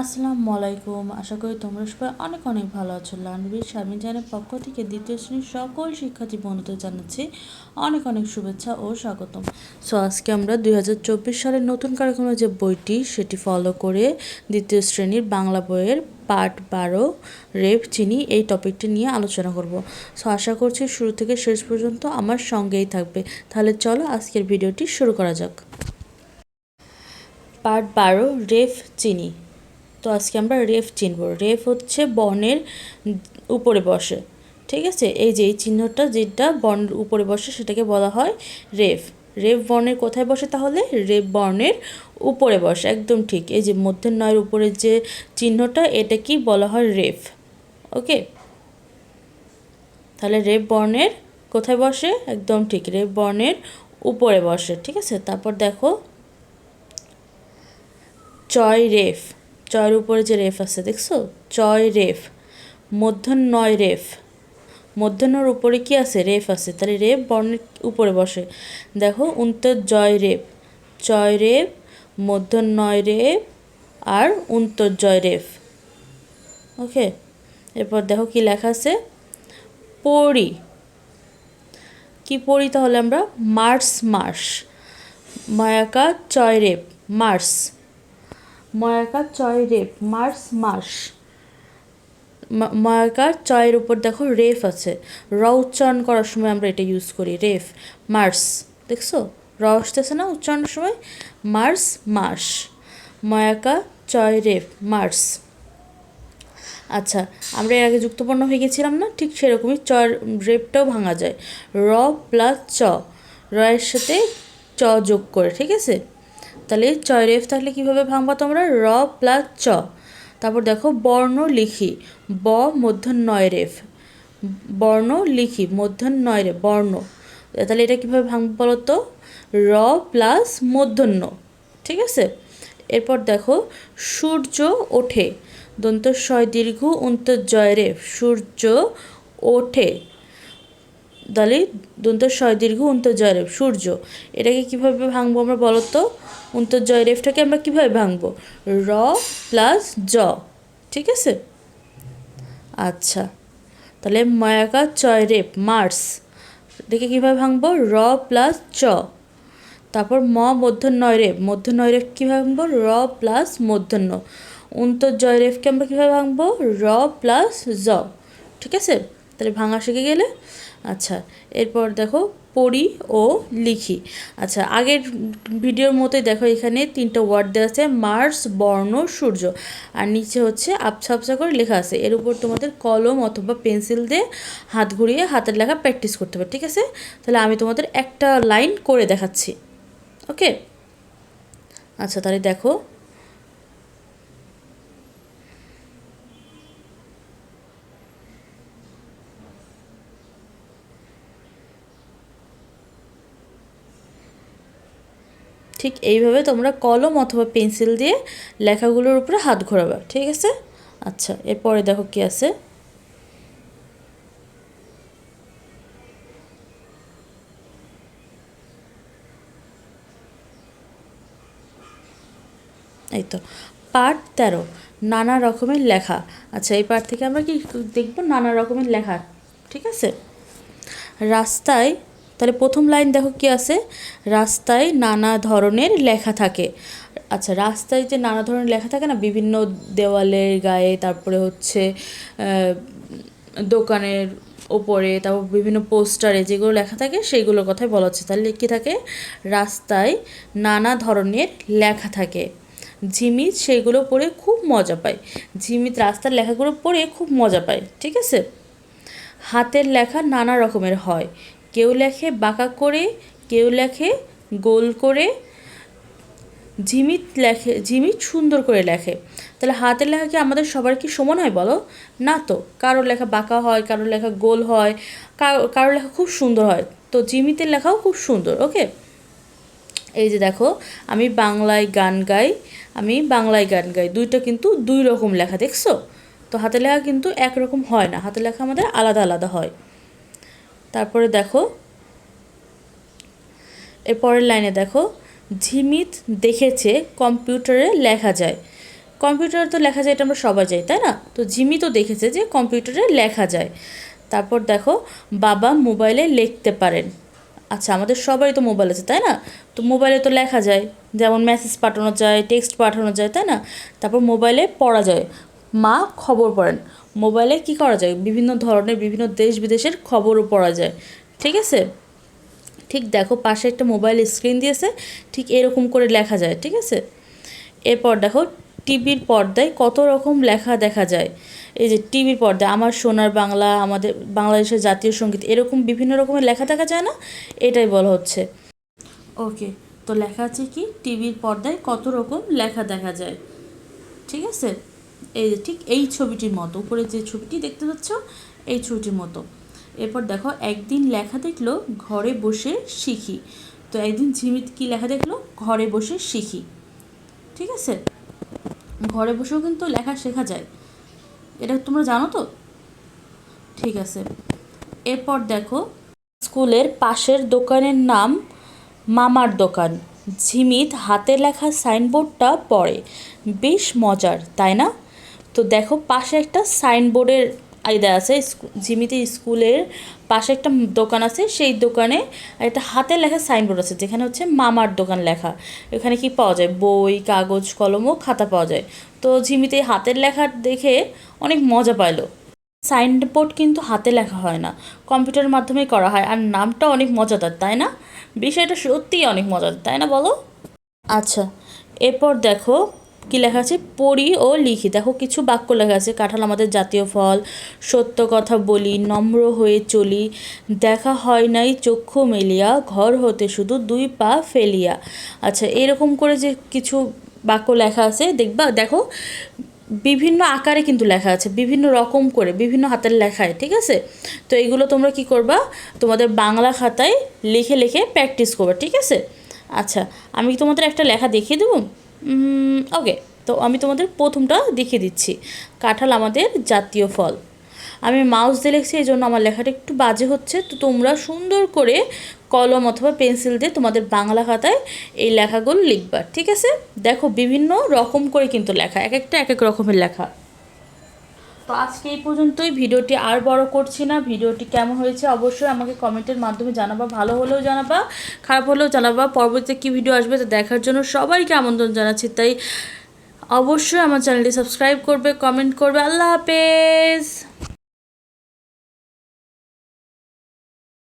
আসসালামু আলাইকুম। আশা করি তোমরা সবাই অনেক অনেক ভালো আছো। লানবীর স্বামী জানের পক্ষ থেকে দ্বিতীয় শ্রেণির সকল শিক্ষার্থী বন্ধুদের জানাচ্ছি অনেক অনেক শুভেচ্ছা ও স্বাগতম। সো আজকে আমরা দুই হাজার চব্বিশ সালের নতুন কারিকুলামের যে বইটি, সেটি ফলো করে দ্বিতীয় শ্রেণির বাংলা বইয়ের পার্ট বারো, রেপ, চিনি, এই টপিকটি নিয়ে আলোচনা করব। সো আশা করছি শুরু থেকে শেষ পর্যন্ত আমার সঙ্গেই থাকবে। তাহলে চলো আজকের ভিডিওটি শুরু করা যাক। পার্ট বারো রেফ চিনি। তো আজকে আমরা রেফ চিনব। রেফ হচ্ছে বর্ণের উপরে বসে। ঠিক আছে? এই যে, এই চিহ্নটা যেটা বর্ণের উপরে বসে সেটাকে বলা হয় রেফ। রেফ বর্ণের কোথায় বসে তাহলে? রেফ বর্ণের উপরে বসে। একদম ঠিক। এই যে মধ্যের নয়ের উপরে যে চিহ্নটা এটা কি বলা হয় রেফ। ওকে? তাহলে রেফ বর্ণের কোথায় বসে? একদম ঠিক। রেফ বর্ণের উপরে বসে। ঠিক আছে? তারপর দেখো। চয় রেফ। চয়ের উপরে যে রেফ আছে, দেখছ? চয় রেফ মধ্যন নয় রেফ। মধ্যাহ্নর উপরে কি আছে? রেফ আছে। তাহলে রেফ বর্ণের উপরে বসে। দেখো উন্তর জয় রেফ, চয় রেফ নয় রেফ আর উন্তর জয় রেফ। ওকে? এরপর দেখো কি লেখা আছে? পড়ি। কি পড়ি তাহলে আমরা? মার্স মাস মায়াকা চয় রেপ মার্স। ময়াকার চয় রেপ মার্স মাস ময়াকার চয়ের উপর দেখো রেফ আছে। র উচ্চারণ করার সময় আমরা এটা ইউজ করি, রেফ, মার্স। দেখছ? র আসতেছে না উচ্চারণের সময়? মার্স মাস ময়াকা চয় রেফ মার্স। আচ্ছা আমরা এর আগে যুক্তপর্ণ হয়ে গেছিলাম না? ঠিক সেরকমই চ রেপটাও ভাঙা যায়। র প্লাস চ। র এর সাথে চ যোগ করে, ঠিক আছে? তাহলে চয় রেফ থাকলে কীভাবে ভাঙবা তোমরা? র প্লাস চ। তারপর দেখো বর্ণ লিখি। ব মধ্য নয় রেফ। বর্ণ লিখি মধ্য নয় রেফ, বর্ণ। তাহলে এটা কীভাবে ভাঙবো বলো তো র প্লাস মধ্যাহ্ন ঠিক আছে? এরপর দেখো সূর্য ওঠে। দন্ত শয় দীর্ঘ অন্তর জয় রেফ। সূর্য ওঠে। তাহলে দন্ত শয় দীর্ঘ অন্তর জয় রেফ সূর্য। এটাকে কীভাবে ভাঙবো আমরা বলো তো? অন্তর্জয় রেফটাকে আমরা কীভাবে ভাঙবো? র প্লাস জ, ঠিক আছে? আচ্ছা তাহলে ময়াকা চয় রেপ মার্স। দেখে কীভাবে ভাঙবো? র প্লাস চ। তারপর ম মধ্যাহ্নয় রেফ মধ্যাহ্নয় রেফ কীভাবে ভাঙবো? র প্লাস মধ্যাহ্ন অন্তর্জয় রেফকে আমরা কীভাবে ভাঙবো? র প্লাস জ, ঠিক আছে? তাহলে ভাঙা শিখে গেলে? আচ্ছা এরপর দেখো পড়ি ও লিখি। আচ্ছা আগের ভিডিওর মতোই দেখো এখানে তিনটা ওয়ার্ড দেওয়া আছে মার্স বর্ণ, সূর্য। আর নিচে হচ্ছে আবছা আবছা করে লেখা আছে। এর উপর তোমাদের কলম অথবা পেন্সিল দিয়ে হাত ঘুরিয়ে হাতের লেখা প্র্যাকটিস করতে হবে, ঠিক আছে? তাহলে আমি তোমাদের একটা লাইন করে দেখাচ্ছি ওকে আচ্ছা তাহলে দেখো ঠিক এইভাবে তোমরা কলম অথবা পেন্সিল দিয়ে লেখাগুলোর উপরে হাত ঘোরাবে, ঠিক আছে? আচ্ছা এরপরে দেখো কি আছে। এই তো, পার্ট তেরো, নানা রকমের লেখা। আচ্ছা এই পার্ট থেকে আমরা কি দেখব? নানা রকমের লেখা, ঠিক আছে? রাস্তায় তাহলে প্রথম লাইন দেখো কি আছে? রাস্তায় নানা ধরনের লেখা থাকে। আচ্ছা রাস্তায় যে নানা ধরনের লেখা থাকে না, বিভিন্ন দেওয়ালের গায়ে, তারপরে হচ্ছে দোকানের ওপরে, তারপর বিভিন্ন পোস্টারে যেগুলো লেখা থাকে, সেইগুলোর কথাই বলা হচ্ছে। তাহলে কী থাকে? রাস্তায় নানা ধরনের লেখা থাকে। ঝিমিত সেইগুলো পড়ে খুব মজা পায়। ঝিমিত রাস্তার লেখাগুলো পড়ে খুব মজা পায়, ঠিক আছে? হাতের লেখা নানা রকমের হয়। কেউ লেখে বাঁকা করে, কেউ লেখে গোল করে, ঝিমিত লেখে, ঝিমিত সুন্দর করে লেখে। তাহলে হাতের লেখা কি আমাদের সবার কি সমান হয় বলো? না তো। কারও লেখা বাঁকা হয় কারও লেখা গোল হয়, কারও কারও লেখা খুব সুন্দর হয়। তো জিমিতের লেখাও খুব সুন্দর, ওকে? এই যে দেখো, আমি বাংলায় গান গাই, আমি বাংলায় গান গাই। দুইটা কিন্তু দুই রকম লেখা, দেখছ? তো হাতের লেখা কিন্তু একরকম হয় না। হাতের লেখা আমাদের আলাদা আলাদা হয়। তারপরে দেখো, এর পরের লাইনে দেখো, ঝিমিত দেখেছে কম্পিউটারে লেখা যায়। কম্পিউটারে তো লেখা যায়, এটা আমরা সবাই যাই তাই না? তো জিমি তো দেখেছে যে কম্পিউটারে লেখা যায়। তারপর দেখো, বাবা মোবাইলে লিখতে পারেন। আচ্ছা আমাদের সবারই তো মোবাইল আছে, তাই না? তো মোবাইলে তো লেখা যায়, যেমন মেসেজ পাঠানো যায় টেক্সট পাঠানো যায়, তাই না? তারপর মোবাইলে পড়া যায়। মা খবর পড়েন। মোবাইলে কি করা যায়? বিভিন্ন ধরনের বিভিন্ন দেশ বিদেশের খবরও পড়া যায়। ঠিক আছে? ঠিক দেখো, পাশে একটা মোবাইল স্ক্রিন দিয়েছে, ঠিক এরকম করে লেখা যায়, ঠিক আছে? এরপর দেখো, টিভির পর্দায় কত রকম লেখা দেখা যায়। এই যে টিভির পর্দায়, আমার সোনার বাংলা, আমাদের বাংলাদেশের জাতীয় সংগীত, এরকম বিভিন্ন রকমের লেখা দেখা যায় না? এটাই বলা হচ্ছে। ওকে তো লেখা আছে কি? টিভির পর্দায় কত রকম লেখা দেখা যায়। ঠিক আছে? এই যে ঠিক এই ছবিটির মতো, উপরে যে ছবিটি দেখতে পাচ্ছ এই ছবিটির মতো। এরপর দেখো, একদিন লেখা দেখল, ঘরে বসে শিখি। তো একদিন ঝিমিত কি লেখা দেখল? ঘরে বসে শিখি। ঠিক আছে? ঘরে বসেও কিন্তু লেখা শেখা যায়। এটা তোমরা জানো তো? ঠিক আছে। এরপর দেখো, স্কুলের পাশের দোকানের নাম মামার দোকান। ঝিমিত হাতে লেখা সাইনবোর্ডটা পড়ে। বেশ মজার, তাই না? তো দেখো পাশে একটা সাইনবোর্ডের আইদা আছে ঝিমিতে স্কুলের পাশে একটা দোকান আছে, সেই দোকানে একটা হাতে লেখা সাইনবোর্ড আছে, যেখানে হচ্ছে মামার দোকান লেখা। এখানে কি পাওয়া যায়? বই, কাগজ, কলম ও খাতা পাওয়া যায়। তো ঝিমিতে হাতের লেখা দেখে অনেক মজা পাইলো। সাইনবোর্ড কিন্তু হাতে লেখা হয় না, কম্পিউটারের মাধ্যমে করা হয়, আর নামটা অনেক মজাদার, তাই না? বিষয়টা সত্যিই অনেক মজাদার, তাই না বলো? আচ্ছা এরপর দেখো কি লেখা আছে? পড়ি ও লিখি। দেখো, কিছু বাক্য লেখা আছে। কাঁঠাল আমাদের জাতীয় ফল। সত্য কথা বলি, নম্র হয়ে চলি। দেখা হয় নাই চক্ষু মেলিয়া। ঘর হতে শুধু দুই পা ফেলিয়া। আচ্ছা এরকম করে যে কিছু বাক্য লেখা আছে, দেখবা? দেখো, বিভিন্ন আকারে কিন্তু লেখা আছে, বিভিন্ন রকম করে, বিভিন্ন হাতের লেখায়, ঠিক আছে? তো এইগুলো তোমরা কি করবা? তোমাদের বাংলা খাতায় লিখে লিখে প্র্যাকটিস করবা, ঠিক আছে? আচ্ছা আমি তোমাদের একটা লেখা দেখিয়ে দেবো? ওকে তো আমি তোমাদের প্রথমটা দেখিয়ে দিচ্ছি। কাঁঠাল আমাদের জাতীয় ফল। আমি মাউস দিয়ে লিখছি এই জন্য আমার লেখাটা একটু বাজে হচ্ছে। তো তোমরা সুন্দর করে কলম অথবা পেন্সিল দিয়ে তোমাদের বাংলা খাতায় এই লেখাগুলো লিখবা, ঠিক আছে? দেখো, বিভিন্ন রকম করে কিন্তু লেখা, এক একটা এক এক রকমের লেখা। তো আজকে এই পর্যন্তই। ভিডিওটি আর বড় করছি না। ভিডিওটি কেমন হয়েছে অবশ্যই আমাকে কমেন্টের মাধ্যমে জানাবা, ভালো হলেও জানাবা, খারাপ হলেও জানাবা। পরবর্তীতে কী ভিডিও আসবে তা দেখার জন্য সবাইকে আমন্ত্রণ জানাচ্ছি। তাই অবশ্যই আমার চ্যানেলটি সাবস্ক্রাইব করবে, কমেন্ট করবে। আল্লাহ হাফেজ।